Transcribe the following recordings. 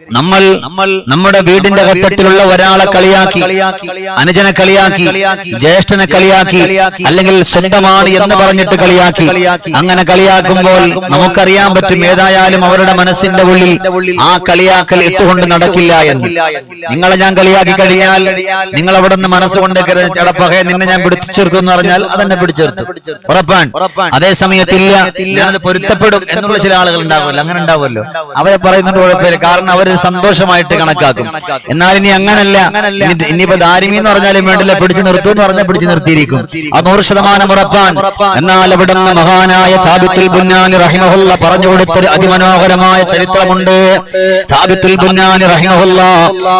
നമ്മൾ നമ്മൾ നമ്മുടെ വീടിന്റെ ഘട്ടത്തിലുള്ള ഒരാളെ കളിയാക്കി അനുജനെ കളിയാക്കി ജ്യേഷ്ഠനെ കളിയാക്കി അല്ലെങ്കിൽ സ്വന്തമാണ് എന്ന് പറഞ്ഞിട്ട് കളിയാക്കി അങ്ങനെ കളിയാക്കുമ്പോൾ നമുക്കറിയാൻ പറ്റും ഏതായാലും അവരുടെ മനസ്സിന്റെ ഉള്ളിൽ ആ കളിയാക്കൽ ഇട്ടുകൊണ്ട് നടക്കില്ല എന്ന്. നിങ്ങളെ ഞാൻ കളിയാക്കി കഴിഞ്ഞാൽ നിങ്ങൾ അവിടെ നിന്ന് മനസ്സുകൊണ്ട് ചടപ്പകെ നിന്നെ ഞാൻ പിടിച്ചെടുക്കും എന്ന് പറഞ്ഞാൽ അതെന്നെ പിടിച്ചെടുത്തു ഉറപ്പാണ്. അതേ സമയത്തില്ല. ഞാനത് പൊരുത്തപ്പെടും എന്നുള്ള ചില ആളുകൾ ഉണ്ടാവുമല്ലോ. അങ്ങനെ ഉണ്ടാവുമല്ലോ. അവരെ പറയുന്നുണ്ട് കുഴപ്പമില്ല. കാരണം അവർ സന്തോഷമായിട്ട് കണക്കാക്കും. എന്നാൽ ഇനി അങ്ങനല്ല. ഇനി ഇനിയിപ്പോ ദാരിമി എന്ന് പറഞ്ഞാലും വേണ്ടില്ല. പിടിച്ചു നിർത്തൂ എന്ന് പറഞ്ഞാൽ പിടിച്ചു നിർത്തിയിരിക്കും. അത് നൂറ് ശതമാനം ഉറപ്പാൻ എന്നാൽ അവിടെ നിന്ന് മഹാനായ സാബിത്തുൽ ബുന്നാനി റഹിമഹുല്ല പറഞ്ഞു കൊടുത്തൊരു അതിമനോഹരമായ ചരിത്രമുണ്ട്. സാബിത്തുൽ ബുന്നാനി റഹിമഹുല്ല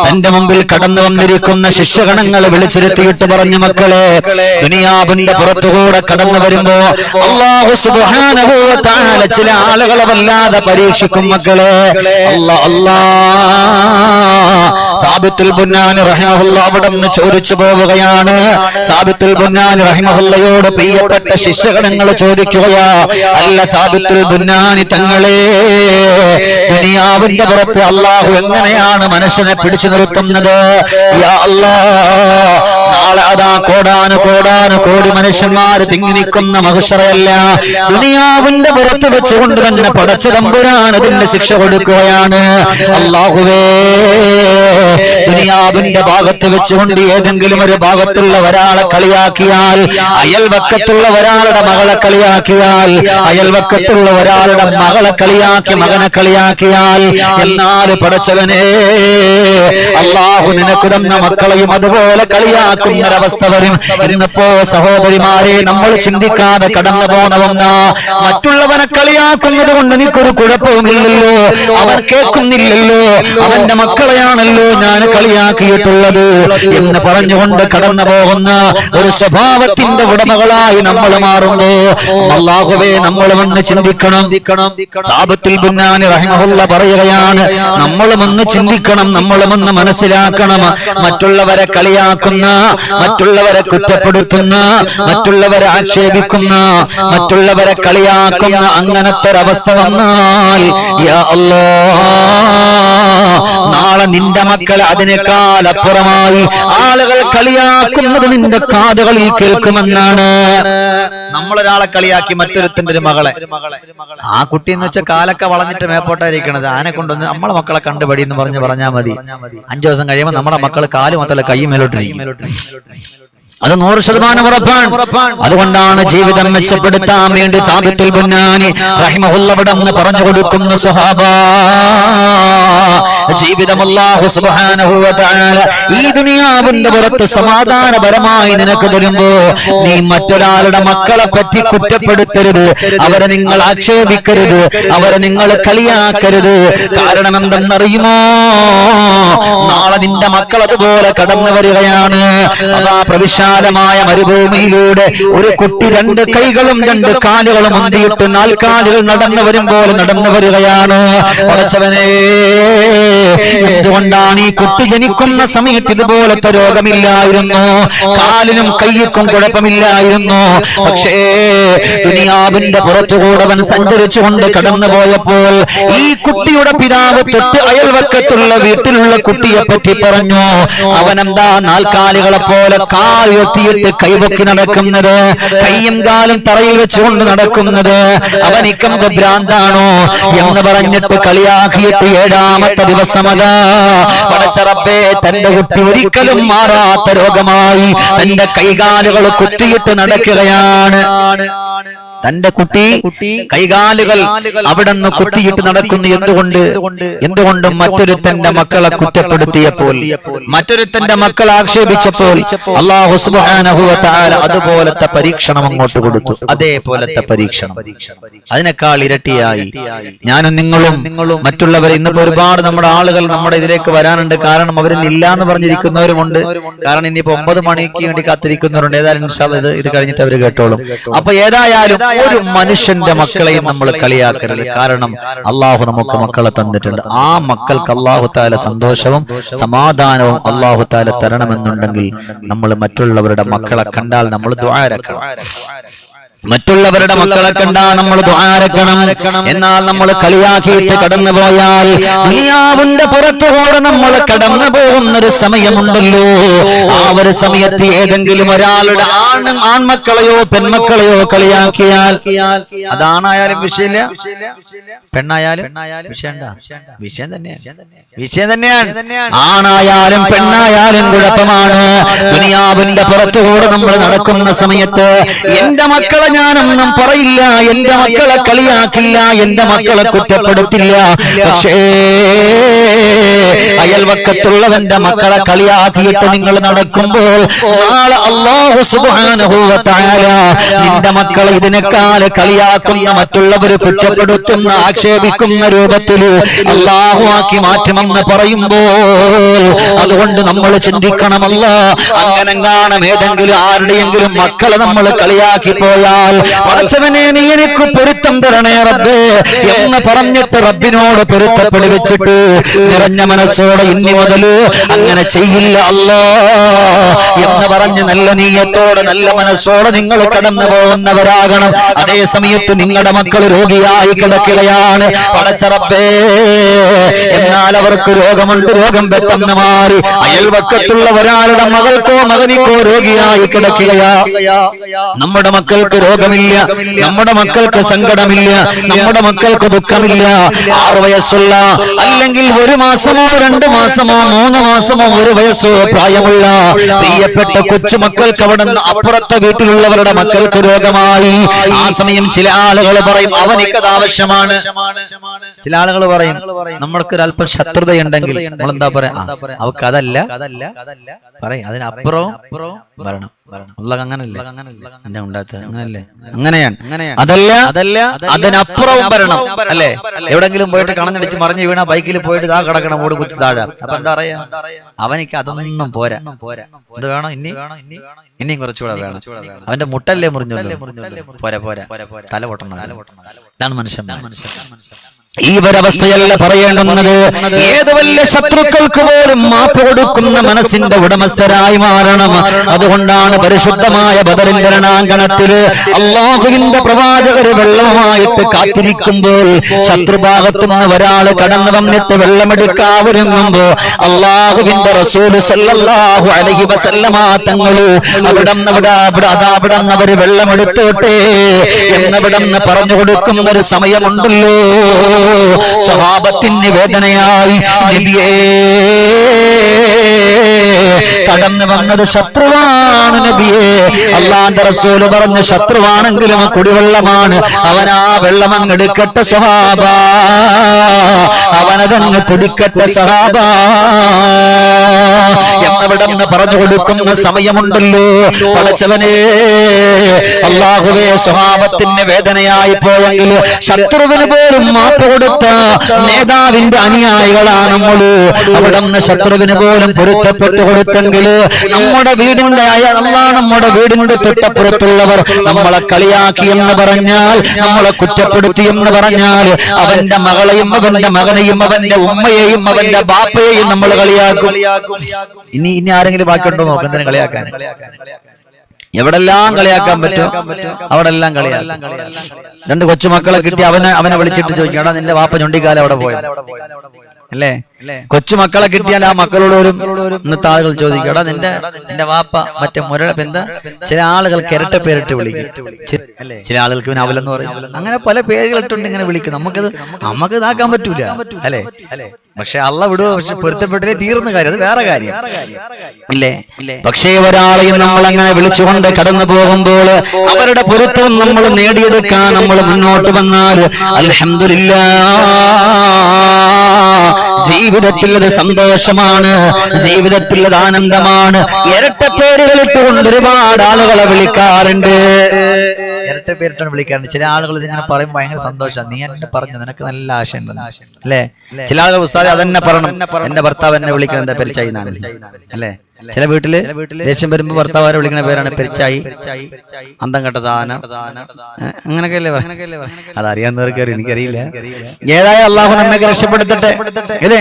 തന്റെ മുമ്പിൽ കടന്നു വന്നിരിക്കുന്ന ശിഷ്യഗണങ്ങൾ വിളിച്ചിരുത്തിയിട്ട് പറഞ്ഞു മക്കളെ ദുനിയാബിന്റെ പുറത്തുകൂടെ കടന്നു വരുമ്പോ അള്ളാഹു സുബ്ഹാനഹു തആല ചില ആളുകളെ വല്ലാതെ പരീക്ഷിക്കും മക്കളെ. അല്ലാ അല്ലാ സാബിത്തുൽ ബുന്നാനി റഹിമഹുല്ല അവിടെ നിന്ന് ചോദിച്ചു പോവുകയാണ്. സാബിത്തുൽ ബുന്നാനി റഹിമഹുല്ലയോട് പ്രിയപ്പെട്ട ശിഷ്യഗണങ്ങൾ ചോദിക്കുകയാ അല്ല സാബിത്തുൽ ബുന്നാനി തങ്ങളെ ദുനിയാവിന്റെ പുറത്ത് അള്ളാഹു എങ്ങനെയാണ് മനുഷ്യനെ പിടിച്ചു നിർത്തുന്നത്? യാ അല്ലാ നാളെ അതാ കോടാന കോടാന കോടി മനുഷ്യന്മാർ തിങ്ങി നിൽക്കുന്ന മഹുഷറയല്ല. ദുനിയാവിന്റെ പുറത്ത് വെച്ചുകൊണ്ട് തന്നെ പടച്ച തമ്പുരാൻ അതിന്റെ ശിക്ഷ കൊടുക്കുകയാണ്. അള്ളാഹുവേ ദുനിയാവിന്റെ ഭാഗത്ത് വെച്ചുകൊണ്ട് ഏതെങ്കിലും ഒരു ഭാഗത്തുള്ള ഒരാളെ കളിയാക്കിയാൽ അയൽവക്കത്തുള്ള ഒരാളുടെ മകളെ കളിയാക്കിയാൽ അയൽവക്കത്തുള്ള ഒരാളുടെ മകളെ കളിയാക്കി മകനെ കളിയാക്കിയാൽ എന്നാൽ പടച്ചവനെ അള്ളാഹു നിനക്ക് തന്ന മക്കളെയും അതുപോലെ കളിയാക്കുന്നൊരവസ്ഥ വരും. ഇന്നിപ്പോ സഹോദരിമാരെ നമ്മൾ ചിന്തിക്കാതെ കടന്നു പോന്നവന്ന മറ്റുള്ളവനെ കളിയാക്കുന്നത് കൊണ്ട് എനിക്കൊരു കുഴപ്പവുമില്ലല്ലോ. അവർ കേൾക്കുന്നില്ലല്ലോ. അവന്റെ മക്കളെയാണല്ലോ ഞാൻ കളിയാക്കിയിട്ടുള്ളത് എന്ന് പറഞ്ഞുകൊണ്ട് കടന്നു പോകുന്ന ഒരു സ്വഭാവത്തിന്റെ ഉടമകളായി നമ്മൾ മാറുമ്പോ അള്ളാഹുവേ നമ്മൾ വന്ന് ചിന്തിക്കണം. സാബത്തിൽ ബുന്നാനി റഹിമഹുല്ല പറയുകയാണ് നമ്മളും ഒന്ന് ചിന്തിക്കണം നമ്മളും ഒന്ന് മനസ്സിലാക്കണം. മറ്റുള്ളവരെ കളിയാക്കുന്ന മറ്റുള്ളവരെ കുറ്റപ്പെടുത്തുന്ന മറ്റുള്ളവരെ ആക്ഷേപിക്കുന്ന മറ്റുള്ളവരെ കളിയാക്കുന്ന അങ്ങനത്തെ ഒരവസ്ഥ വന്നാൽ നാളെ നിന്റെ മക്കളെ അതിനേക്കാൾ അപ്പുറമായി ആളുകൾ കളിയാക്കുന്നത് നിന്റെ കാതുകളിൽ കേൾക്കുമെന്നാണ്. നമ്മളൊരാളെ കളിയാക്കി മറ്റൊരുത്തിന്റെ ഒരു മകളെ. ആ കുട്ടി എന്ന് വെച്ചാൽ കാലൊക്കെ വളഞ്ഞിട്ട് മേപ്പോട്ടായിരിക്കണത്. ആനെ കൊണ്ടൊന്ന് നമ്മളെ മക്കളെ കണ്ടുപടി എന്ന് പറഞ്ഞ് പറഞ്ഞാൽ മതി. അഞ്ചു ദിവസം കഴിയുമ്പോൾ നമ്മുടെ മക്കൾ കാൽ മാത്രമല്ല കൈ മേലോട്ടിരിക്കും. melody. അത് നൂറ് ശതമാനം ഉറപ്പാണ്. അതുകൊണ്ടാണ് ജീവിതം മെച്ചപ്പെടുത്താൻ വേണ്ടി താപത്തിൽ ബുന്നാനി റഹിമഹുല്ലവിടം പറഞ്ഞു കൊടുക്കുന്ന സ്വഹാബ ജീവിതം അല്ലാഹു സുബ്ഹാനഹു വ തആല ഈ ദുനിയാവിന്റെ പുറത്ത് സമാധാനപരമായി നിനക്ക് തരുമ്പോ നീ മറ്റൊരാളുടെ മക്കളെ പറ്റി കുറ്റപ്പെടുത്തരുത്. അവരെ നിങ്ങൾ ആക്ഷേപിക്കരുത്. അവരെ നിങ്ങൾ കളിയാക്കരുത്. കാരണം എന്തെന്നറിയുമോ? നാളെ നിന്റെ മക്കൾ അതുപോലെ കടന്നു വരികയാണ്. അതാ പ്രവിശാലമായ മരുഭൂമിയിലൂടെ ഒരു കുട്ടി രണ്ട് കൈകളും രണ്ട് കാലുകളും ഒന്തിയിട്ട് നാൽക്കാലുകൾ നടന്നു വരും പോലെ നടന്നു വരികയാണ്. പടച്ചവനെ എന്തുകൊണ്ടാണ് ഈ കുട്ടി ജനിക്കുന്ന സമയത്ത് ഇതുപോലത്തെ രോഗമില്ലായിരുന്നു? കാലിനും കയ്യക്കും കുഴപ്പമില്ലായിരുന്നു. പക്ഷേ ദുനിയാവിന്റെ പുറത്തുകൂടെ അവൻ സഞ്ചരിച്ചുകൊണ്ട് കടന്നു പോയപ്പോൾ ഈ കുട്ടിയുടെ പിതാവ് തൊട്ട് അയൽവക്കത്തുള്ള വീട്ടിലുള്ള കുട്ടിയെ പറ്റി പറഞ്ഞു. അവനെന്താ നാൽക്കാലികളെ പോലെ കാൽ ഉയർത്തിയിട്ട് കൈവക്കി നടക്കുന്നത്? കയ്യും കാലും തറയിൽ വെച്ചുകൊണ്ട് നടക്കുന്നത്? അവനിക്കെന്ത് ഭ്രാന്താണോ? എന്ന് പറഞ്ഞിട്ട് കളിയാക്കിയിട്ട് ഏഴാമത്തെ പടച്ചറബേ തന്റെ കുട്ടി ഒരിക്കലും മാറാത്ത രോഗമായി തന്റെ കൈകാലുകൾ കുത്തിയിട്ട് നടക്കുകയാണ്. തന്റെ കുട്ടി കൈകാലുകൾ അവിടെ നിന്ന് കുത്തിയിട്ട് നടക്കുന്നു എന്തുകൊണ്ട്? എന്തുകൊണ്ടും? മറ്റൊരുത്തന്റെ മക്കളെ കുറ്റപ്പെടുത്തിയപ്പോൾ മറ്റൊരുത്തന്റെ മക്കൾ ആക്ഷേപിച്ചപ്പോൾ അള്ളാഹു അതുപോലത്തെ പരീക്ഷണം അങ്ങോട്ട് കൊടുത്തു. അതേപോലത്തെ പരീക്ഷണം. അതിനേക്കാൾ ഇരട്ടിയായി ഞാനും നിങ്ങളും നിങ്ങളും മറ്റുള്ളവർ ഇന്നിപ്പോ ഒരുപാട് നമ്മുടെ ആളുകൾ നമ്മുടെ ഇതിലേക്ക് വരാനുണ്ട്. കാരണം അവരിൽ ഇല്ല എന്ന് പറഞ്ഞിരിക്കുന്നവരുമുണ്ട്. കാരണം ഇനിയിപ്പോ ഒമ്പത് മണിക്ക് വേണ്ടി കാത്തിരിക്കുന്നവരുണ്ട്. ഏതായാലും ഇത് കഴിഞ്ഞിട്ട് അവർ കേട്ടോളും. അപ്പൊ ഏതായാലും ഒരു മനുഷ്യന്റെ മക്കളെയും നമ്മൾ കളിയാക്കരുത്. കാരണം അള്ളാഹു നമുക്ക് മക്കളെ തന്നിട്ടുണ്ട്. ആ മക്കൾക്ക് അള്ളാഹു താല സന്തോഷവും സമാധാനവും അള്ളാഹു താല തരണമെന്നുണ്ടെങ്കിൽ നമ്മൾ മറ്റുള്ളവരുടെ മക്കളെ കണ്ടാൽ നമ്മൾ ദ്വാരക്കണം മറ്റുള്ളവരുടെ മക്കളെ കണ്ടാ നമ്മൾ ദ്വാരക്കണം എന്നാൽ നമ്മൾ കളിയാക്കിയിട്ട് കടന്നു പോയാൽ ദുനിയാവിന്റെ പുറത്തുകൂടെ നമ്മൾ കടന്നു പോകുന്ന ഒരു സമയമുണ്ടല്ലോ. ആ ഒരു സമയത്ത് ഏതെങ്കിലും ഒരാളുടെ ആണ് ആൺമക്കളെയോ പെൺമക്കളെയോ കളിയാക്കിയാൽ അതാണായാലും വിഷയമില്ല. പെണ്ണായാലും വിഷയം തന്നെയാണ്. വിഷയം തന്നെയാണ്. ആണായാലും പെണ്ണായാലും കുഴപ്പമാണ്. ദുനിയാവിന്റെ പുറത്തുകൂടെ നമ്മൾ നടക്കുന്ന സമയത്ത് എന്റെ മക്കളെ ഞാനൊന്നും പറയില്ല. എന്റെ മക്കളെ കളിയാക്കില്ല. എന്റെ മക്കളെ കുറ്റപ്പെടുത്തില്ല. പക്ഷേ അയൽവക്കത്തുള്ളവന്റെ മക്കളെ കളിയാക്കിയിട്ട് നിങ്ങൾ നടക്കുമ്പോൾ നാളെ അള്ളാഹു നിന്റെ മക്കളെ ഇതിനേക്കാൾ കളിയാക്കുന്ന മറ്റുള്ളവർ കുറ്റപ്പെടുത്തുന്ന ആക്ഷേപിക്കുന്ന രൂപത്തിൽ അള്ളാഹു ആക്കി മാറ്റുമെന്ന് പറയുമ്പോൾ അതുകൊണ്ട് നമ്മൾ ചിന്തിക്കണമല്ല. അങ്ങനെ കാണാം ഏതെങ്കിലും ആരുടെയെങ്കിലും മക്കളെ നമ്മൾ കളിയാക്കി പോയാൽ പടച്ചവനെ നീ എനിക്ക് പൊരുത്തം തരണേ റബ്ബേ എന്ന് പറഞ്ഞിട്ട് റബ്ബിനോട് പൊരുത്തപ്പെടുവിച്ചിട്ട് നിറഞ്ഞ മനസ്സോടെ ഇനി മുതൽ അങ്ങനെ ചെയ്യില്ല അല്ലോ. എന്ന് പറഞ്ഞ് നല്ല നീയത്തോടെ നല്ല മനസ്സോടെ നിങ്ങൾ കടന്നു പോകുന്നവരാകണം. അതേ സമയത്ത് നിങ്ങളുടെ മക്കൾ രോഗിയായി കിടക്കുകയാണ്. പടച്ചറപ്പേ എന്നാൽ അവർക്ക് രോഗമുണ്ട് രോഗം പെട്ടെന്ന് മാറി. അയൽവക്കത്തുള്ള ഒരാളുടെ മകൾക്കോ മകനിക്കോ രോഗിയായി കിടക്കുകയാ. നമ്മുടെ മക്കൾക്ക് രോഗമില്ല നമ്മുടെ മക്കൾക്ക് സങ്കടമില്ല നമ്മുടെ മക്കൾക്ക് ദുഃഖമില്ല. ആറു വയസ്സുള്ള അല്ലെങ്കിൽ ഒരു മാസമോ രണ്ടു മാസമോ മൂന്ന് മാസമോ ഒരു വയസ്സോ പ്രായമുള്ള പ്രിയപ്പെട്ട കൊച്ചുമക്കൾക്ക് അവിടെ അപ്പുറത്തെ വീട്ടിലുള്ളവരുടെ മക്കൾക്ക് രോഗമായി. ആ സമയം ചില ആളുകൾ പറയും അവനിക്കത് ആവശ്യമാണ്. ചില ആളുകൾ പറയും നമ്മൾക്ക് ഒരു അല്പം ശത്രുതയുണ്ടെങ്കിൽ നമ്മൾ എന്താ പറയാ അവക്ക് അതല്ല പറയും അതിനപ്പുറവും വരണം അങ്ങനെയാണ്. അതല്ല അതല്ല അതിനപ്പുറവും വരണം. അല്ലേ? എവിടെങ്കിലും പോയിട്ട് കണഞ്ഞടിച്ച് മറിഞ്ഞു വീണ ബൈക്കിൽ പോയിട്ട് ഇതാ കിടക്കണം ഓട് കുത്തി താഴെ. അപ്പൊ പറയാ അവനിക്ക് അതൊന്നും പോരാ. പോരാ ഇത് വേണം ഇനി? ഇനിയും കുറച്ചുകൂടെ വേണം. അവന്റെ മുട്ടല്ലേ മുറിഞ്ഞു പോരാ പോരാ. തല പൊട്ടണം. ഇതാണ് മനുഷ്യൻ മനുഷ്യൻ ഈ ഒരവസ്ഥയല്ല പറയേണ്ടുന്നത്. ഏത് വലിയ ശത്രുക്കൾക്ക് പോലും മാപ്പ് കൊടുക്കുന്ന മനസ്സിന്റെ ഉടമസ്ഥരായി മാറണം. അതുകൊണ്ടാണ് പരിശുദ്ധമായ രണാങ്കണത്തിൽ അള്ളാഹുവിന്റെ പ്രവാചകര് വെള്ളവുമായിട്ട് കാത്തിരിക്കുമ്പോൾ ശത്രുഭാഗത്തുനിന്ന് ഒരാൾ കടന്നു വന്നിട്ട് വെള്ളമെടുക്കാവരുമ്പോ അള്ളാഹുവിന്റെ റസൂൽ സല്ലല്ലാഹു അലൈഹി വസല്ലമ തങ്ങൾ അവിടെ അവിടെ അവിടെ അതാവിടം അവർ വെള്ളമെടുത്തോട്ടെ പറഞ്ഞു കൊടുക്കുന്ന ഒരു സമയമുണ്ടല്ലോ. സ്വഭാവത്തിന് വേദനയായി നബിയേ. കടന്നു വന്നത് ശത്രുവാണ് നബിയെ. അള്ളാന്റെ റസൂൽ പറഞ്ഞ ശത്രുവാണെങ്കിലും കുടിവെള്ളമാണ്. അവനാ ആ വെള്ളം അങ്ങ് എടുക്കട്ടെ സ്വഹാബ. അവനതങ്ങ് കുടിക്കട്ടെ സ്വഭാവ എന്നവിടെന്ന് പറഞ്ഞു കൊടുക്കുന്ന സമയമുണ്ടല്ലോ. പടച്ചവനെ. അള്ളാഹുവേ സ്വഭാവത്തിന് വേദനയായി പോയെങ്കിൽ ശത്രുവിന് പോലും മാപ്പ് കൊടുത്ത നേതാവിന്റെ അനുയായികളാണ് നമ്മൾ നിന്ന് ശത്രുവിന് പോലും പൊരുത്തപ്പെട്ടു കൊടുത്തെങ്കിൽ നമ്മുടെ വീടിന്റെ അല്ലാ നമ്മുടെ വീടിന്റെ തൊട്ടപ്പുറത്തുള്ളവർ നമ്മളെ കളിയാക്കി എന്ന് പറഞ്ഞാൽ നമ്മളെ കുറ്റപ്പെടുത്തി എന്ന് പറഞ്ഞാൽ അവന്റെ മകളെയും അവന്റെ മകനെയും അവന്റെ ഉമ്മയെയും അവന്റെ ബാപ്പയെയും നമ്മൾ കളിയാക്കും. ഇനി ഇനി ആരെങ്കിലും ബാക്കിയുണ്ടോ നോക്കാം എന്തിനാ കളിയാക്കാൻ? എവിടെല്ലാം കളിയാക്കാൻ പറ്റും? അവിടെ എല്ലാം കളിയാക്കാം. രണ്ട് കൊച്ചുമക്കളെ കിട്ടി അവനെ അവനെ വിളിച്ചിട്ട് ചോദിക്കണം നിന്റെ വാപ്പ ഞൊണ്ടിക്കാലം അവിടെ പോയത് അല്ലേ? കൊച്ചുമക്കളെ കിട്ടിയാൽ ആ മക്കളോട് ഒരു ഇന്നത്തെ ആളുകൾ ചോദിക്കും നിന്റെ നിന്റെ വാപ്പ മറ്റേ മുരള എന്താ ചില ആളുകൾ ഇരട്ട പേരിട്ട് വിളിക്കും. ചില ആളുകൾക്ക് അവലെന്ന് പറയും. അങ്ങനെ പല പേരുകൾ ഇട്ടുണ്ട് ഇങ്ങനെ വിളിക്കും. നമുക്കത് നമുക്ക് ഇതാക്കാൻ പറ്റൂല. അല്ലേ? പക്ഷെ അള്ള വിടുവോ? പക്ഷെ പൊരുത്തപ്പെട്ടേ തീർന്ന കാര്യം. അത് വേറെ കാര്യം. ഇല്ലേ പക്ഷേ ഒരാളെയും നമ്മൾ അങ്ങനെ വിളിച്ചുകൊണ്ട് കടന്നു പോകുമ്പോൾ അവരുടെ പൊരുത്തം നമ്മൾ നേടിയെടുക്കാൻ നമ്മൾ മുന്നോട്ട് വന്നാൽ അൽഹംദുലില്ല ജീവിതത്തിൽ അത് സന്തോഷമാണ്. ജീവിതത്തിൽ അത് ആനന്ദമാണ്. ഇരട്ട പേരുകൾ ഇട്ടുകൊണ്ട് ഒരുപാട് ആളുകളെ വിളിക്കാറുണ്ട്. ഇരട്ട പേരിട്ടാണ് വിളിക്കാറുണ്ട്. ചില ആളുകൾ ഇതിങ്ങനെ പറയും ഭയങ്കര സന്തോഷമാണ്. നീ എന്നെ പറഞ്ഞു നിനക്ക് നല്ല ആശയുണ്ട് അല്ലേ? ചില ആളുകൾ ഉസ്താദി അതന്നെ പറയണം. എന്റെ ഭർത്താവ് എന്നെ വിളിക്കണം എന്താ പെരിച്ചായി എന്നാണ്. അല്ലേ? ചില വീട്ടിൽ ദേഷ്യം വരുമ്പോ ഭർത്താവ് വിളിക്കുന്ന പേരാണ് പെരിച്ചായി. അന്തം കെട്ട സാധനം. പറ- അതറിയാവുന്നവർക്ക് അറിയാം എനിക്കറിയില്ല. ഏതായ അള്ളാഹു നമ്മെ രക്ഷപ്പെടുത്തട്ടെ. അല്ലേ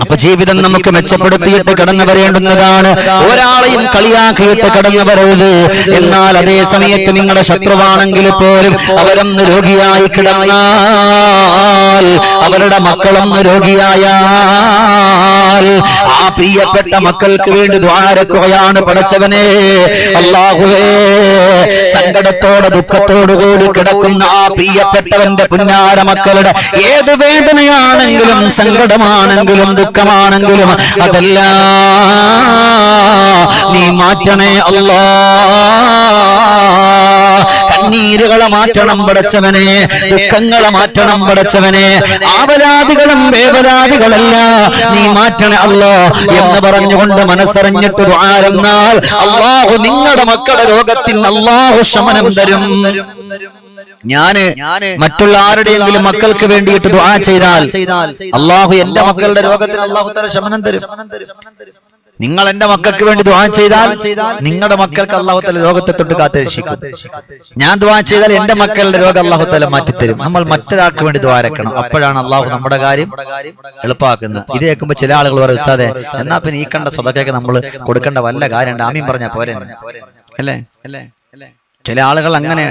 അപ്പൊ ജീവിതം നമുക്ക് മെച്ചപ്പെടുത്തിയിട്ട് കടന്നു വരേണ്ടുന്നതാണ് ഒരാളെയും കളിയാക്കിയിട്ട് കടന്നു വരരുത് എന്നാൽ അതേ സമയത്ത് നിങ്ങളുടെ ശത്രുവാണെങ്കിൽ പോലും അവരൊന്ന് രോഗിയായി കിടന്നാൽ അവരുടെ മക്കളൊന്ന് രോഗിയായാൽ ആ പ്രിയപ്പെട്ട മക്കൾക്ക് വേണ്ടി ദ്വാരക്കുകയാണ് പടച്ചവനെ. അല്ലാഹുവേ സങ്കടത്തോടെ ദുഃഖത്തോടു കൂടി കിടക്കുന്ന ആ പ്രിയപ്പെട്ടവന്റെ പുന്നാര മക്കളുടെ ഏത് വേദനയാണെങ്കിലും സങ്കടമാണെങ്കിലും ദുഃഖമാണെങ്കിലും അതല്ല. നീ മാറ്റണേ അല്ലാ. കണ്ണീരുകളെ മാറ്റണം പടച്ചവനെ ദുഃഖങ്ങളെ മാറ്റണം പടച്ചവനെ ആപരാധികളും വേപരാധികളല്ല നീ മാറ്റണേ അല്ലോ എന്ന് പറഞ്ഞുകൊണ്ട് മനസ്സറിഞ്ഞിട്ട് ദ്വാരെന്നാൽ അള്ളാഹു നിങ്ങളുടെ മക്കളുടെ രോഗത്തിന് അള്ളാഹു ശമനം തരും. ഞാൻ മറ്റുള്ള ആരുടെയെങ്കിലും മക്കൾക്ക് വേണ്ടിയിട്ട് ദുആ ചെയ്താൽ അള്ളാഹു എന്റെ മക്കളുടെ രോഗത്തിന് അള്ളാഹു തല ശമനം തരും. നിങ്ങൾ എന്റെ മക്കൾക്ക് വേണ്ടി ദുആ ചെയ്താൽ നിങ്ങളുടെ മക്കൾക്ക് അള്ളാഹുത്തല തല രോഗത്തെ തൊട്ട് കാത്തിരക്ഷിക്കും. ഞാൻ ദുആ ചെയ്താൽ എന്റെ മക്കളുടെ രോഗം അള്ളാഹുത്തല തല മാറ്റിത്തരും. നമ്മൾ മറ്റൊരാൾക്ക് വേണ്ടി ദ്വാരക്കണം അപ്പോഴാണ് അള്ളാഹു നമ്മുടെ കാര്യം എളുപ്പമാക്കുന്നത് ഇത് കേൾക്കുമ്പോൾ ചില ആളുകൾ പറയും ഉസ്താദെ എന്നാ പിന്നെ ഈ കണ്ട സ്വതക്കൊക്കെ നമ്മൾ കൊടുക്കേണ്ട വല്ല കാര്യമുണ്ട്. ആമീൻ പറഞ്ഞാൽ പോരെ. അല്ലേ അല്ലേ? അല്ലേ? ചില ആളുകൾ അങ്ങനെ.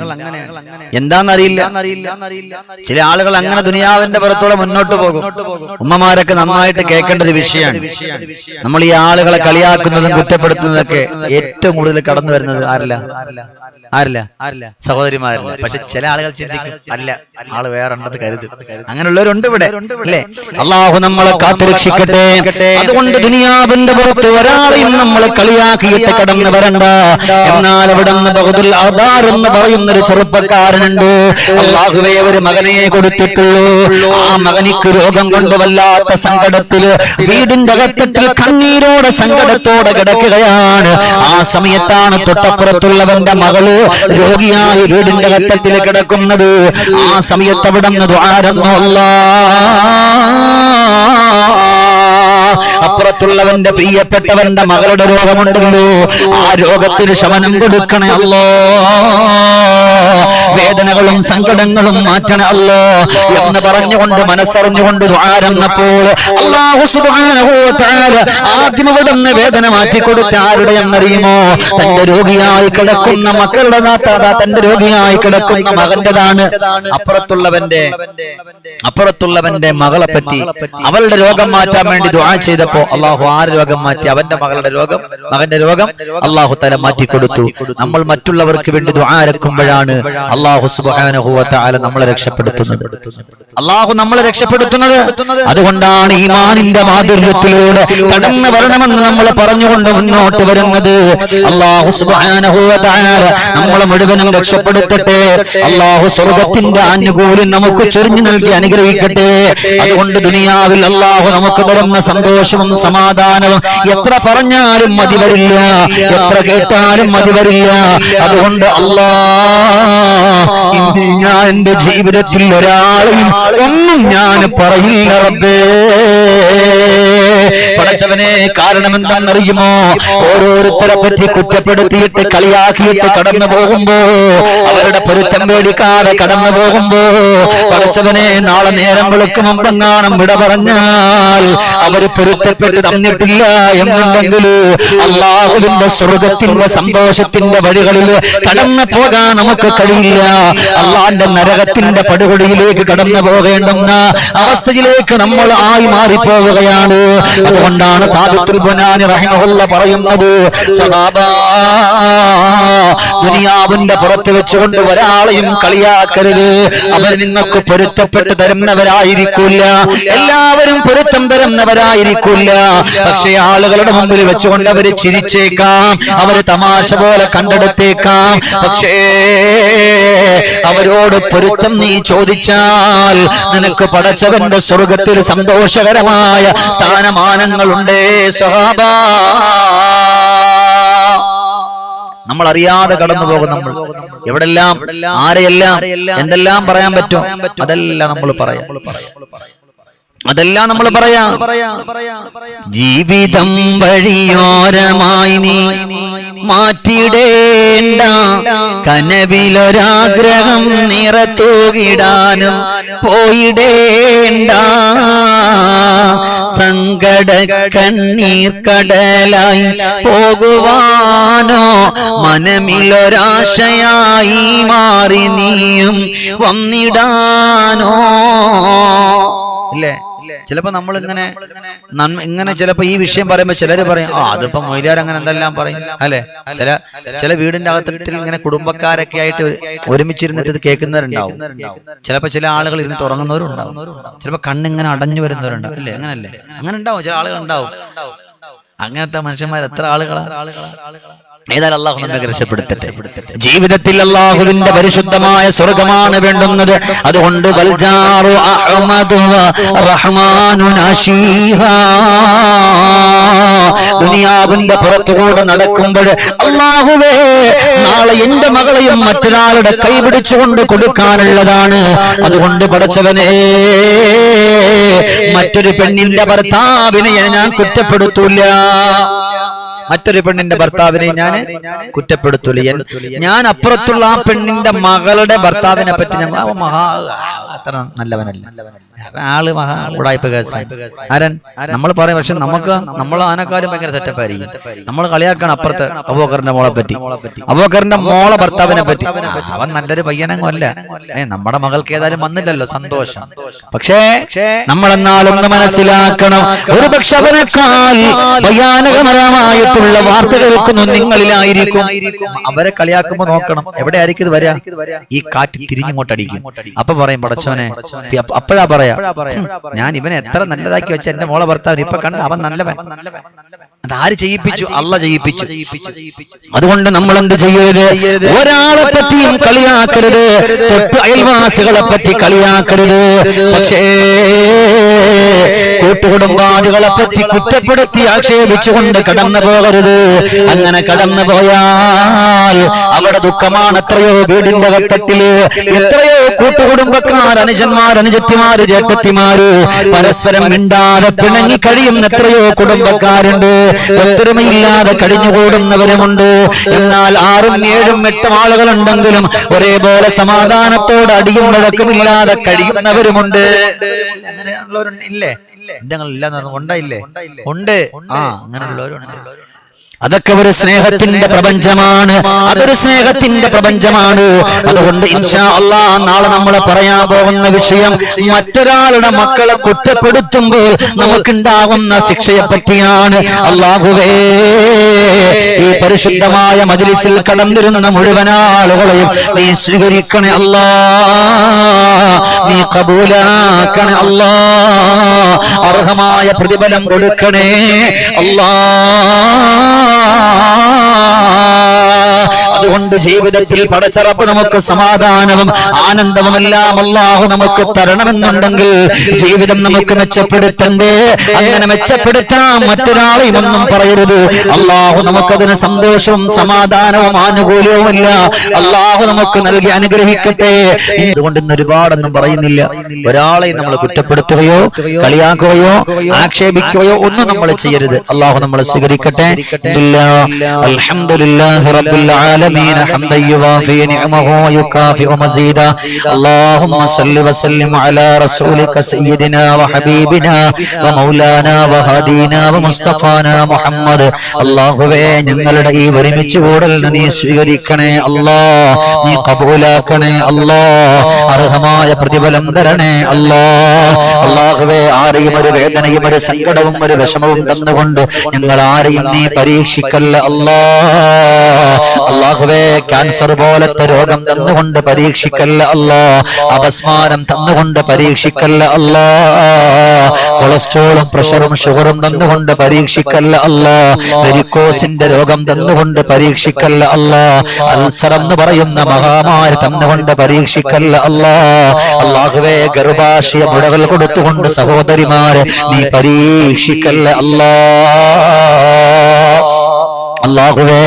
എന്താണെന്നറിയില്ല. ചില ആളുകൾ അങ്ങനെ ദുനിയാവിന്റെ പുറത്തോടെ മുന്നോട്ട് പോകും. ഉമ്മമാരൊക്കെ നന്നായിട്ട് കേൾക്കേണ്ട ഒരു വിഷയമാണ്. നമ്മൾ ഈ ആളുകളെ കളിയാക്കുന്നതും കുറ്റപ്പെടുത്തുന്നതൊക്കെ ഏറ്റവും കൂടുതൽ കടന്നു വരുന്നത് ആരില്ല ആരില്ല. ആരില്ല. സഹോദരിമാരില്ല. പക്ഷെ ചില ആളുകൾ ചിന്തിക്കും. അല്ല ആൾ വേറെ ഉണ്ടെന്ന് കരുതും. അങ്ങനെയുള്ളവരുണ്ട് ഇവിടെ. അല്ലേ? അള്ളാഹു നമ്മളെ കാത്തുരക്ഷിക്കട്ടെ. അതുകൊണ്ട് ദുനിയാവിന്റെ പുറത്ത് ഒരാളെയും നമ്മൾ കളിയാക്കിയിട്ട് കടന്നു വരണ്ട. എന്നാൽ അവിടെ ബഹുദുൽ ആധാർ എന്ന് പറയുന്ന ഒരു ചെറുപ്പക്കാരനുണ്ട്. അള്ളാഹുവെ ഒരു മകനെ കൊടുത്തിട്ടുള്ളൂ. ആ മകനിക്ക് രോഗം കൊണ്ട് വല്ലാത്ത സങ്കടത്തിൽ വീടിന്റെ അകത്തട്ടിൽ കണ്ണീരോടെ സങ്കടത്തോടെ കിടക്കുകയാണ്. ആ സമയത്താണ് തൊട്ടപ്പുറത്തുള്ളവന്റെ മകൾ രോഗിയായി വീടിന്റെ ഘട്ടത്തിൽ കിടക്കുന്നത് ആ സമയത്ത് അവിടെ നിന്ന് ദ്വാരന്നു അപ്പുറത്തുള്ളവന്റെ പ്രിയപ്പെട്ടവന്റെ മകളുടെ രോഗമുണ്ടല്ലോ ആ രോഗത്തിന് ശമനം കൊടുക്കണേ അല്ലോ. വേദനകളും സങ്കടങ്ങളും മാറ്റണേ അല്ലോ. എന്ന് പറഞ്ഞുകൊണ്ട് മനസ്സറിഞ്ഞുകൊണ്ട് ദ്വാരന്നപ്പോൾ അള്ളാഹു ആദ്യം അവിടുന്ന് വേദന മാറ്റിക്കൊടുത്ത ആരുടെ എന്നറിയുമോ? തന്റെ രോഗിയായി കിടക്കുന്ന മക്കളുടെ നാട്ടാതാ തന്റെ രോഗിയായി കിടക്കുന്ന മകന്റെതാണ്. അപ്പുറത്തുള്ളവന്റെ അപ്പുറത്തുള്ളവന്റെ മകളെ പറ്റി അവളുടെ രോഗം മാറ്റാൻ വേണ്ടി ദുആ ചെയ്തപ്പോ അള്ളാഹു ആ രോഗം മാറ്റി? അവന്റെ മകളുടെ രോഗം? മകന്റെ രോഗം? അള്ളാഹു തല മാറ്റി കൊടുത്തു നമ്മൾ മറ്റുള്ളവർക്ക് വേണ്ടി ദ്വാരക്കുമ്പോഴാണ് അള്ളാഹു തആല നമ്മളെ രക്ഷപ്പെടുത്തുന്നത്. അള്ളാഹു നമ്മളെ രക്ഷപ്പെടുത്തുന്നത്. അതുകൊണ്ടാണ് ഈ മാനിന്റെ മാധുര്യത്തിലൂടെ കടന്നു വരണമെന്ന് നമ്മൾ പറഞ്ഞുകൊണ്ട് മുന്നോട്ട് വരുന്നത്. അള്ളാഹു തആല നമ്മളെ മുഴുവനും രക്ഷപ്പെടുത്തട്ടെ. അള്ളാഹു സ്വർഗത്തിന്റെ ആനുകൂല്യം നമുക്ക് ചൊരിഞ്ഞു നൽകി അനുഗ്രഹിക്കട്ടെ. അതുകൊണ്ട് ദുനിയാവിൽ അള്ളാഹു നമുക്ക് തരുന്ന സന്തോഷവും സമാധാനവും എത്ര പറഞ്ഞാലും മതി വരില്ല. എത്ര കേട്ടാലും മതി വരില്ല. അതുകൊണ്ട് അല്ലാ ഞാൻ എന്റെ ജീവിതത്തിൽ ഒരാളെയും ഒന്നും ഞാൻ പറയില്ല റബ്ബേ. പടച്ചവനെ കാരണം എന്താണെന്നറിയുമോ ഓരോരുത്തരെ പറ്റി കുറ്റപ്പെടുത്തിയിട്ട് കളിയാക്കിയിട്ട് കടന്നു പോകുമ്പോ അവരുടെ പൊരുത്തം പേടിക്കാതെ കടന്നു പോകുമ്പോ പടച്ചവനെ നാളെ നേരം വെളുക്കും മുമ്പെങ്ങാണം വിട പറഞ്ഞാൽ അവർ പൊരുത്തപ്പെട്ട് തന്നിട്ടില്ല എന്നുണ്ടെങ്കിൽ അള്ളാഹുവിന്റെ സ്വർഗത്തിന്റെ സന്തോഷത്തിന്റെ വഴികളിൽ കടന്നു പോകാൻ നമുക്ക് കഴിയില്ല. അള്ളാന്റെ നരകത്തിന്റെ പടുകൊടിയിലേക്ക് കടന്നു പോകേണ്ടുന്ന അവസ്ഥയിലേക്ക് നമ്മൾ ആയി മാറിപ്പോവുകയാണ്. അതുകൊണ്ടാണ് പറയുന്നത് ദുനിയാവിന്റെ പുറത്ത് വെച്ചുകൊണ്ട് ഒരാളെയും കളിയാക്കരുത്. അവർ നിങ്ങൾക്ക് പൊരുത്തപ്പെട്ട് തരുന്നവരായിരിക്കില്ല. എല്ലാവരും പൊരുത്തം തരുന്നവരായിരിക്കില്ല. പക്ഷെ ആളുകളുടെ മുമ്പിൽ വെച്ചുകൊണ്ട് അവർ ചിരിച്ചേക്കാം. അവർ തമാശ പോലെ കണ്ടെടുത്തേക്കാം. പക്ഷേ അവരോട് പൊരുത്തം നീ ചോദിച്ചാൽ നിനക്ക് പടച്ചവന്റെ സ്വർഗത്തിൽ സന്തോഷകരമായ സ്ഥാനമാനങ്ങളുണ്ടേ സഹാബ നമ്മൾ അറിയാതെ കടന്നു പോകും നമ്മൾ. എവിടെല്ലാം ആരെയെല്ലാം എന്തെല്ലാം പറയാൻ പറ്റും അതെല്ലാം നമ്മൾ പറയാം. അതെല്ലാം നമ്മൾ പറയാം. ജീവിതം വഴിയോരമായി നീ മാറ്റിയിടേണ്ട. കനവിലൊരാഗ്രഹം നിറത്തൂകിടാനും പോയിടേണ്ട. സങ്കട കണ്ണീർ കടലായി പോകുവാനോ മനമിലൊരാശയായി മാറി നീയും വന്നിടാനോ. ഇല്ലേ? ചിലപ്പോ നമ്മൾ ഇങ്ങനെ ഇങ്ങനെ ചിലപ്പോ ഈ വിഷയം പറയുമ്പോ ചിലര് പറയും ആ അതിപ്പോ മൊയ്ലാർ അങ്ങനെ എന്തെല്ലാം പറയും? അല്ലെ? ചില ചില വീടിന്റെ അകത്തിൽ ഇങ്ങനെ കുടുംബക്കാരൊക്കെ ആയിട്ട് ഒരു- ഒരുമിച്ചിരുന്നിട്ട് ഇത് കേൾക്കുന്നവരുണ്ടാവും. ചിലപ്പോ ചില ആളുകൾ ഇരുന്ന് ഉറങ്ങുന്നവരും ഉണ്ടാവും ചിലപ്പോ കണ്ണിങ്ങനെ അടഞ്ഞു വരുന്നവരുണ്ടാവും. അല്ലേ അങ്ങനല്ലേ? അങ്ങനെ ഉണ്ടാവും ചില ആളുകൾ ഉണ്ടാവും. അങ്ങനത്തെ മനുഷ്യന്മാർ എത്ര ആളുകളാ? ഏതായാലും അള്ളാഹു നമ്മെ രക്ഷപ്പെടുത്തട്ടെ ജീവിതത്തിൽ അള്ളാഹുവിന്റെ പരിശുദ്ധമായ സ്വർഗമാണ് വേണ്ടുന്നത്. അതുകൊണ്ട്. ദുനിയാവിന്റെ പുറത്തുകൂടെ നടക്കുമ്പോൾ അള്ളാഹുവേ നാളെ എന്റെ മകളെയും മറ്റൊരാളുടെ കൈപിടിച്ചുകൊണ്ട് കൊടുക്കാനുള്ളതാണ്. അതുകൊണ്ട് പഠിച്ചവനെ മറ്റൊരു പെണ്ണിന്റെ ഭർത്താവിനെ ഞാൻ കുറ്റപ്പെടുത്തൂല. മറ്റൊരു പെണ്ണിന്റെ ഭർത്താവിനെ ഞാൻ കുറ്റപ്പെടുത്തൂല ഞാൻ അപ്പുറത്തുള്ള ആ പെണ്ണിന്റെ മകളുടെ ഭർത്താവിനെ പറ്റി ഞാൻ മഹാ അത്ര നല്ലവനല്ല. ആൾ മഹാ ഉടായ്പ ആരൻ? നമ്മൾ പറയും പക്ഷെ നമുക്ക് നമ്മൾ ആനക്കാരും ഭയങ്കര സെറ്റപ്പ് ആയിരിക്കും നമ്മൾ കളിയാക്കാണ് അപ്പുറത്ത് അബോക്കറിന്റെ മോളെ പറ്റി. അബോക്കറിന്റെ മോളെ ഭർത്താവിനെ പറ്റി. അവൻ നല്ലൊരു പയ്യനങ്ങല്ല? ഏ നമ്മുടെ മകൾക്ക് ഏതായാലും വന്നില്ലല്ലോ സന്തോഷം. പക്ഷേ നമ്മൾ എന്നാലും മനസ്സിലാക്കണം. ഒരു പക്ഷെ അവനേക്കാൾ ഭയാനകമരമായിട്ടുള്ള വാർത്ത കേൾക്കുന്നു നിങ്ങളിലായിരിക്കും. അവരെ കളിയാക്കുമ്പോ നോക്കണം. എവിടെ ആയിരിക്കും ഇത് വരാ ഈ കാറ്റ് തിരിഞ്ഞിങ്ങോട്ടടിക്കും അപ്പൊ പറയും പടച്ചവനെ അപ്പോഴാ പറയാ ഞാൻ ഇവനെ എത്ര നല്ലതാക്കി വെച്ച എന്റെ മോളെ ഭർത്താവിന് ഇപ്പൊ കണ്ട അവൻ നല്ലവൻ. അതാര് ചെയ്യിപ്പിച്ചു? അല്ല ചെയ്യിപ്പിച്ചു. അതുകൊണ്ട് നമ്മൾ എന്ത് ചെയ്യരുത്? ഒരാളെ പറ്റിയും കളിയാക്കരുത്. തൊട്ട് അയൽവാസികളെ പറ്റി കളിയാക്കരുത്. പക്ഷേ കൂട്ടുകുടുംബാദികളെ പറ്റി കുറ്റപ്പെടുത്തി ആക്ഷേപിച്ചുകൊണ്ട് കടന്നു പോകരുത് അങ്ങനെ കടന്നു പോയാൽ അവിടെ ദുഃഖമാണ് എത്രയോ വീടിന്റെ വട്ടത്തിൽ. എത്രയോ കൂട്ടുകുടുംബക്കാർ അനുജന്മാർ അനുജത്തിമാര് ചേട്ടത്തിമാര് പരസ്പരം മിണ്ടാതെ പിണങ്ങി കഴിയുന്ന എത്രയോ കുടുംബക്കാരുണ്ട്. ഒത്തൊരുമയില്ലാതെ കഴിഞ്ഞുകൂടുന്നവരുമുണ്ട്. എന്നാൽ ആറും ഏഴും എട്ടും ആളുകളുണ്ടെങ്കിലും ഒരേപോലെ സമാധാനത്തോട് അടിയും വഴക്കുമില്ലാതെ കഴിയുന്നവരുമുണ്ട്. ഇല്ലേ? ഇല്ലാന്ന് ഉണ്ടായില്ലേ ഉണ്ട്. ആ അങ്ങനെയുള്ളവരുണ്ട്. അതൊക്കെ ഒരു സ്നേഹത്തിന്റെ പ്രപഞ്ചമാണ്. അതൊരു സ്നേഹത്തിന്റെ പ്രപഞ്ചമാണ്. അതുകൊണ്ട് ഇൻഷാ അള്ളാ നാളെ നമ്മൾ പറയാൻ പോകുന്ന വിഷയം മറ്റൊരാളുടെ മക്കളെ കുറ്റപ്പെടുത്തുമ്പോൾ നമുക്കുണ്ടാകുന്ന ശിക്ഷയെ പറ്റിയാണ് അള്ളാഹുവേ. ഈ പരിശുദ്ധമായ മജിലിസിൽ കടന്നിരുന്ന മുഴുവൻ ആളുകളെയും നീ സ്വീകരിക്കണേ അല്ലാ. നീ കബൂലാക്കണേ അല്ലാ. അർഹമായ പ്രതിഫലം കൊടുക്കണേ അല്ലാ. അതുകൊണ്ട് ജീവിതത്തിൽ പടച്ചറപ്പ് നമുക്ക് സമാധാനവും ആനന്ദവും എല്ലാം അള്ളാഹു നമുക്ക് തരണമെന്നുണ്ടെങ്കിൽ ജീവിതം നമുക്ക് മെച്ചപ്പെടുത്തണ്ടേ? അങ്ങനെ മെച്ചപ്പെടുത്താൻ മറ്റൊരാളെയും ഒന്നും പറയരുത്. അള്ളാഹു നമുക്കതിന് സന്തോഷവും സമാധാനവും ആനുകൂല്യവുമില്ല. അള്ളാഹു നമുക്ക് നൽകി അനുഗ്രഹിക്കട്ടെ. അതുകൊണ്ട് ഇന്ന് ഒരുപാടൊന്നും പറയുന്നില്ല. ഒരാളെ നമ്മൾ കുറ്റപ്പെടുത്തുകയോ കളിയാക്കുകയോ ആക്ഷേപിക്കുകയോ ഒന്നും നമ്മൾ ചെയ്യരുത്. അള്ളാഹു നമ്മളെ സ്വീകരിക്കട്ടെ. അൽഹംദുലില്ലാഹി റബ്ബിൽ ആലമീൻ. ഹംദൻ യുവാഫി നിഅമഹു വയുകാഫിഉ മസീദാ اللهم صل وسلم على رسولك سيدنا وحبيبنا ومولانا وهدينا ومصطفانا محمد അള്ളാഹുവേ ഞങ്ങളുടെ ഈ ഒരുമിച്ച് കൂടൽ നീ സ്വീകരിക്കണേ അല്ലാ നീ കബൂലാക്കണേ അല്ലാ അർഹമായ പ്രതിഫലം തരണേ അല്ലാ അള്ളാഹുവേ ആരെയും ഒരു വേദനയും ഒരു സങ്കടവും ഒരു വിഷമവും തന്നുകൊണ്ട് ഞങ്ങൾ ആരെയും നീ പരീക്ഷിക്കല്ല അല്ലാ അള്ളാഹുവേ ക്യാൻസർ പോലത്തെ രോഗം തന്നുകൊണ്ട് പരീക്ഷിക്കല്ല അല്ലാ. അപസ്മാരം തന്നുകൊണ്ട് പരീക്ഷിക്കല്ല അല്ലാ. കൊളസ്ട്രോളും പ്രഷറും ഷുഗറും തന്നുകൊണ്ട് പരീക്ഷിക്കല്ല അല്ലാ. വെരിക്കോസിന്റെ രോഗം തന്നുകൊണ്ട് പരീക്ഷിക്കല്ല അല്ലാ. അൽസർ എന്ന് പറയുന്ന മഹാമാരി തന്നുകൊണ്ട് പരീക്ഷിക്കല്ല അല്ലാ. അള്ളാഹുവേ ഗർഭാശയ മുടകൾ കൊടുത്തുകൊണ്ട് സഹോദരിമാരെ നീ പരീക്ഷിക്കല്ല അല്ലാ. അള്ളാഹുവേ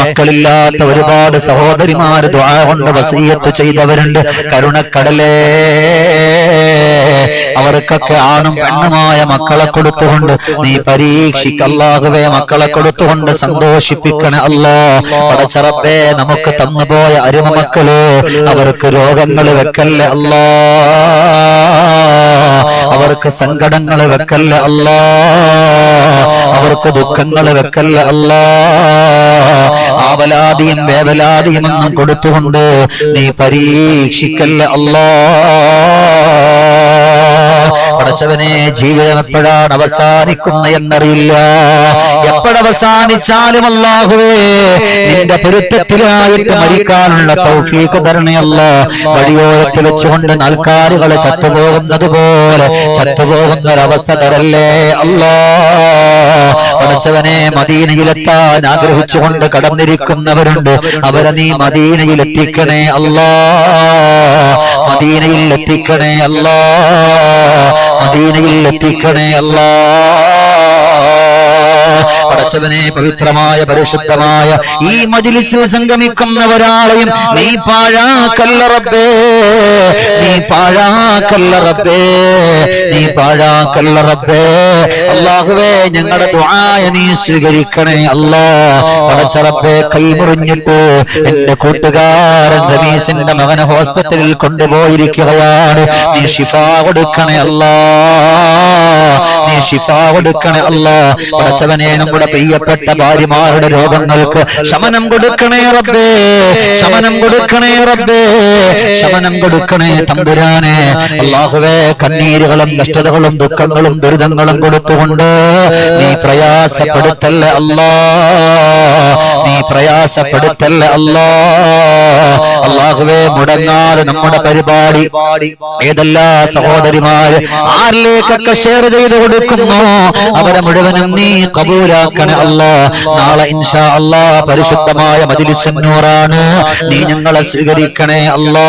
മക്കളില്ലാത്ത ഒരുപാട് സഹോദരിമാര് ദ്വാ കൊണ്ട് വസീയത്ത് ചെയ്തവരുണ്ട്. കരുണക്കടലേ. അവർക്കൊക്കെ ആണും പെണ്ണുമായ മക്കളെ കൊടുത്തുകൊണ്ട് നീ പരീക്ഷിക്ക. അല്ലാഹുവേ മക്കളെ കൊടുത്തുകൊണ്ട് സന്തോഷിപ്പിക്കണ അല്ലോ. പടച്ചറപ്പേ നമുക്ക് തന്നുപോയ അരുമ മക്കൾ അവർക്ക് രോഗങ്ങൾ വെക്കല്ലേ അല്ലോ. അവർക്ക് സങ്കടങ്ങൾ വെക്കല്ലേ അല്ലോ. അവർക്ക് ദുഃഖങ്ങൾ വെക്കല്ലേ അല്ലോ. ആവലാദിയും വേവലാദിയും ഒന്നും കൊടുത്തുകൊണ്ട് നീ പരീക്ഷിക്കല്ലേ അല്ലോ. പടച്ചവനെ ജീവിതം എപ്പോഴാണ് അവസാനിക്കുന്ന എന്നറിയില്ല. എപ്പോഴവസാനിച്ചാലും അല്ലാഹുവേ നിന്റെ പൊരുത്തത്തിലായിട്ട് മരിക്കാനുള്ള തൗഫീക്ക് തരണയല്ല. വഴിയോരത്ത് വെച്ചുകൊണ്ട് നാൽക്കാലുകളെ ചത്തുപോകുന്നത് പോലെ ചത്തുപോകുന്ന ഒരവസ്ഥ തരല്ലേ അല്ലാ. പടച്ചവനെ മദീനയിലെത്താൻ ആഗ്രഹിച്ചുകൊണ്ട് കടന്നിരിക്കുന്നവരുണ്ട്. അവരെ നീ മദീനയിലെത്തിക്കണേ അല്ലാ. മദീനയിൽ എത്തിക്കണേ അല്ലാ മദീനയിൽ എത്തിക്കണേ അല്ലാ. പടച്ചവനെ പവിത്രമായ പരിശുദ്ധമായ ഈ മജിലിസിൽ സംഗമിക്കുന്ന ഒരാളെയും നീ പാഴാക്കല്ല റബ്ബേ. നീ പാഴാക്കല്ല റബ്ബേ നീ പാഴാക്കല്ല റബ്ബേ അള്ളാഹുവേ ഞങ്ങളുടെ ദുആയ നീ സ്വീകരിക്കണേ അല്ലാ. പടച്ച റബ്ബേ കൈമുറിഞ്ഞിട്ട് എന്റെ കൂട്ടുകാരൻ റമീസിന്റെ മകനെ ഹോസ്പിറ്റലിൽ കൊണ്ടുപോയിരിക്കുകയാണ്. നീ ഷിഫ കൊടുക്കണേ അല്ലാ. നീ ഷിഫ കൊടുക്കണേ അല്ലാ. പടച്ചവനെ നമ്മുടെ പ്രിയപ്പെട്ട ഭാര്യമാരുടെ രോഗങ്ങൾക്ക് ശമനം കൊടുക്കണേ റബ്ബേ. ശമനം കൊടുക്കണേ റബ്ബേ. ശമനം കൊടുക്കണേ തമ്പുരാനെ അള്ളാഹുവേ കണ്ണീരുകളും നഷ്ടതകളും ദുഃഖങ്ങളും ദുരിതങ്ങളും കൊടുത്തുകൊണ്ട് നീ പ്രയാസപ്പെടുത്തല്ല അല്ലാ? നീ പ്രയാസപ്പെടുത്തല്ല അല്ലാ? അള്ളാഹുവേ മുടങ്ങാതെ നമ്മുടെ പരിപാടി ഏതെല്ലാ സഹോദരിമാര് ആരിലേക്കൊക്കെ ഷെയർ ചെയ്ത് കൊടുക്കുന്നു? അവരെ മുഴുവനും നീ കബൂലാക്കണേ അല്ലാ. നാളെ ഇൻഷാ അല്ലാ പരിശുദ്ധമായ മതിലിസന്നൂറാണ് നീ ഞങ്ങളെ സ്വീകരിക്കണേ അല്ലാ.